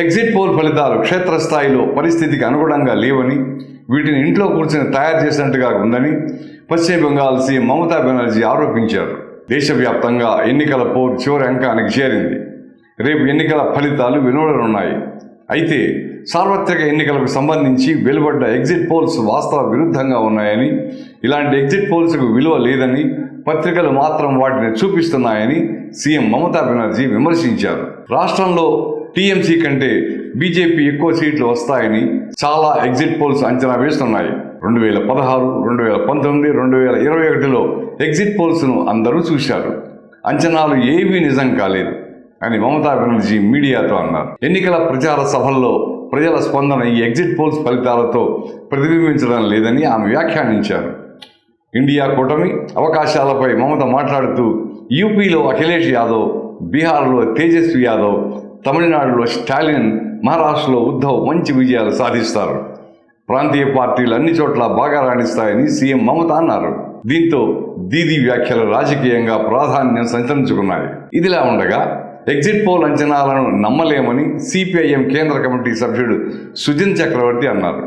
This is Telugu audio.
ఎగ్జిట్ పోల్ ఫలితాలు క్షేత్రస్థాయిలో పరిస్థితికి అనుగుణంగా లేవని వీటిని ఇంట్లో కూర్చొని తయారు చేసినట్టుగా ఉందని పశ్చిమ బెంగాల్ సీఎం మమతా బెనర్జీ ఆరోపించారు. దేశవ్యాప్తంగా ఎన్నికల పోర్ చివరి అంకానికి చేరింది. రేపు ఎన్నికల ఫలితాలు వెలువడనున్నాయి. అయితే సార్వత్రిక ఎన్నికలకు సంబంధించి వెలువడ్డ ఎగ్జిట్ పోల్స్ వాస్తవ విరుద్ధంగా ఉన్నాయని ఇలాంటి ఎగ్జిట్ పోల్స్కు విలువ లేదని పత్రికలు మాత్రం వాటిని చూపిస్తున్నాయని సీఎం మమతా బెనర్జీ విమర్శించారు. రాష్ట్రంలో టీఎంసీ కంటే బీజేపీ ఎక్కువ సీట్లు వస్తాయని చాలా ఎగ్జిట్ పోల్స్ అంచనా వేస్తున్నాయి. రెండు వేల పదహారు రెండు వేల పంతొమ్మిది రెండు వేల ఇరవై ఒకటిలో ఎగ్జిట్ పోల్స్ను అందరూ చూశారు. అంచనాలు ఏవీ నిజం కాలేదు. అని మమతా బెనర్జీ మీడియాతో అన్నారు. ఎన్నికల ప్రచార సభల్లో ప్రజల స్పందన ఈ ఎగ్జిట్ పోల్స్ ఫలితాలతో ప్రతిబింబించడం లేదని ఆమె వ్యాఖ్యానించారు. ఇండియా కూటమి అవకాశాలపై మమత మాట్లాడుతూ యూపీలో అఖిలేష్ యాదవ్ బీహార్లో తేజస్వి యాదవ్ తమిళనాడులో స్టాలిన్ మహారాష్ట్రలో ఉద్ధవ్ మంచి విజయాలు సాధిస్తారు. ప్రాంతీయ పార్టీలు అన్ని చోట్ల బాగా రాణిస్తాయని సీఎం మమత అన్నారు. దీంతో దీదీ వ్యాఖ్యలు రాజకీయంగా ప్రాధాన్యం సంతరించుకున్నాయి. ఇదిలా ఉండగా ఎగ్జిట్ పోల్ అంచనాలను నమ్మలేమని సిపిఐఎం కేంద్ర కమిటీ సభ్యుడు సుజిన్ చక్రవర్తి అన్నారు.